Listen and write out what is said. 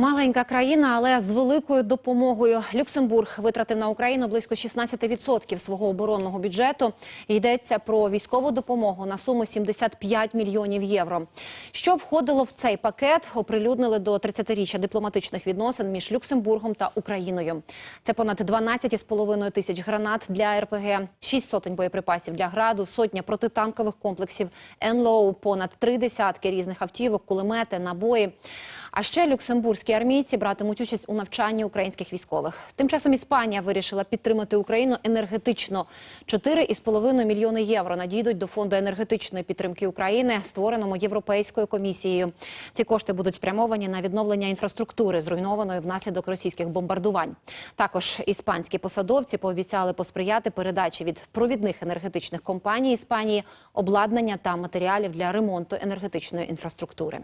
Маленька країна, але з великою допомогою. Люксембург витратив на Україну близько 16% свого оборонного бюджету. Йдеться про військову допомогу на суму 75 мільйонів євро. Що входило в цей пакет, оприлюднили до 30-річчя дипломатичних відносин між Люксембургом та Україною. Це понад 12,5 тисяч гранат для РПГ, 6 сотень боєприпасів для граду, сотня протитанкових комплексів НЛОУ, понад три десятки різних автівок, кулемети, набої. А ще люксембурзькі армійці братимуть участь у навчанні українських військових. Тим часом Іспанія вирішила підтримати Україну енергетично. 4,5 мільйони євро надійдуть до фонду енергетичної підтримки України, створеного Європейською комісією. Ці кошти будуть спрямовані на відновлення інфраструктури, зруйнованої внаслідок російських бомбардувань. Також іспанські посадовці пообіцяли посприяти передачі від провідних енергетичних компаній Іспанії обладнання та матеріалів для ремонту енергетичної інфраструктури.